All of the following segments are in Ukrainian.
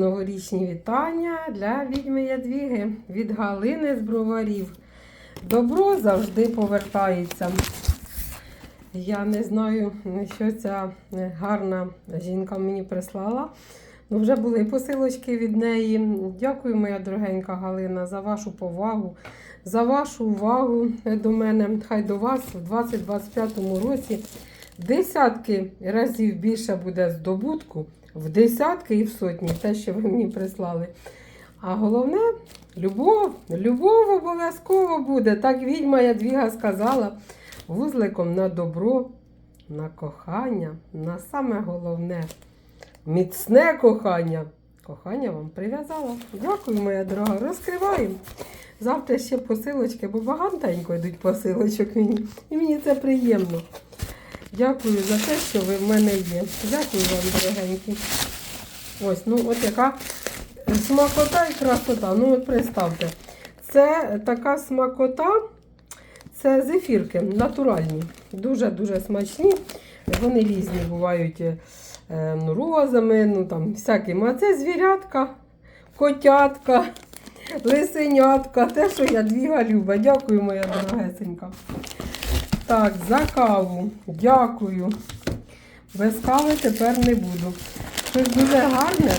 новорічні вітання для відьми Ядвіги від Галини з броварів. Добро завжди повертається. Я не знаю, що ця гарна жінка мені прислала. Ну, вже були посилочки від неї. Дякую, моя дорогенька Галина, за вашу повагу, за вашу увагу до мене. Хай до вас у 2025 році десятки разів більше буде здобутку, в десятки і в сотні, те, що ви мені прислали. А головне любов. Любов обов'язково буде. Так відьма Ядвіга сказала вузликом на добро, на кохання, на саме головне міцне кохання. Кохання вам прив'язала. Дякую, моя дорога. Розкриваємо. Завтра ще посилочки, бо багатенько йдуть посилочок мені. І мені це приємно. Дякую за те, що ви в мене є. Дякую вам, дорогенькі. Ось, ну от яка смакота і красота. Ну, от представте, це така смакота, це зефірки натуральні. Дуже-дуже смачні. Вони різні бувають е, ну, розами, ну там всякими. А це звірятка, котятка, лисенятка, те, що я двіга люба. Дякую, моя дорогесенька. Так, за каву. Дякую. Без кави тепер не буду. Щось дуже гарне.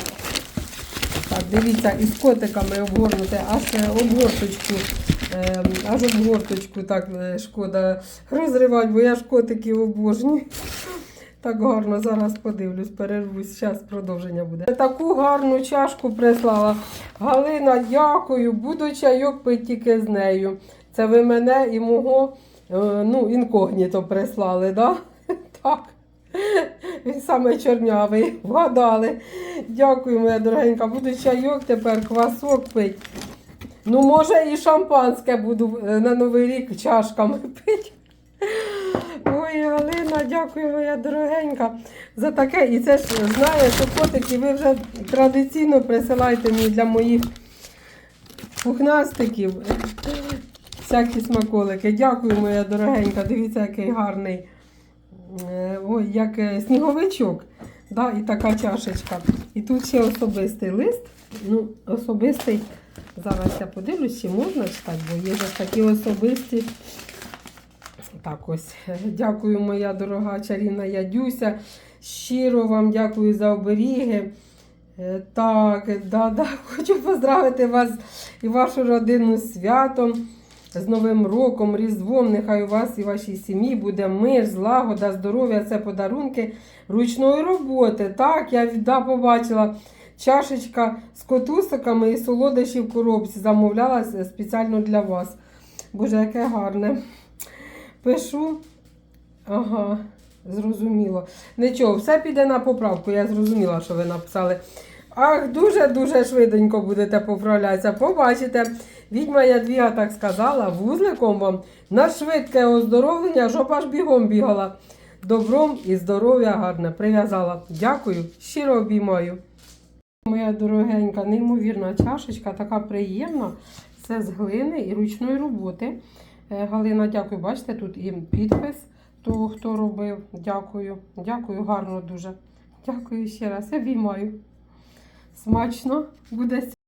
Так, дивіться, із котиками обгорнуте, аж обгорточку, е, аж обгорточку так е, шкода розривати, бо я ж котиків обожнюю. Так гарно, зараз подивлюсь, перервусь, зараз продовження буде. Таку гарну чашку прислала. Галина, дякую, буду чайок пити тільки з нею. Це ви мене і мого ну, інкогніто прислали, да? так? Він саме чорнявий, вгадали. Дякую, моя дорогенька. Буду чайок тепер, квасок пити. Ну, може, і шампанське буду е, на Новий рік чашками пити. Ой, Галина, дякую, моя дорогенька, за таке. І це ж знає, що котики ви вже традиційно присилаєте мені для моїх пухнастиків. Всякі смаколики. Дякую, моя дорогенька. Дивіться, який гарний. Е, Ой, як е, сніговичок. Да, і така чашечка. І тут ще особистий лист. Ну, особистий. Зараз я подивлюсь, чи можна читати, бо є ж такі особисті. Так ось. Дякую, моя дорога чарівна Ядюся. Щиро вам дякую за оберіги. Е, Так, да, да, хочу поздравити вас і вашу родину з святом, з Новим роком, Різдвом. Нехай у вас і вашій сім'ї буде мир, злагода, здоров'я, це подарунки ручної роботи. Так, я да, побачила чашечка з котусиками і солодощі в коробці. Замовляла спеціально для вас. Боже, яке гарне. Пишу. Ага, зрозуміло. Нічого, все піде на поправку. Я зрозуміла, що ви написали. Ах, дуже-дуже швиденько будете поправлятися. Побачите, відьма Ядвіга так сказала, вузликом вам на швидке оздоровлення, щоб аж бігом бігала. Добром і здоров'я гарне. Прив'язала. Дякую, щиро обіймаю. Моя дорогенька, неймовірна чашечка, така приємна. Це з глини і ручної роботи. Е, Галина, дякую. Бачите, тут і підпис того, хто робив. Дякую. Дякую, гарно дуже. Дякую ще раз. Обіймаю. Смачно буде.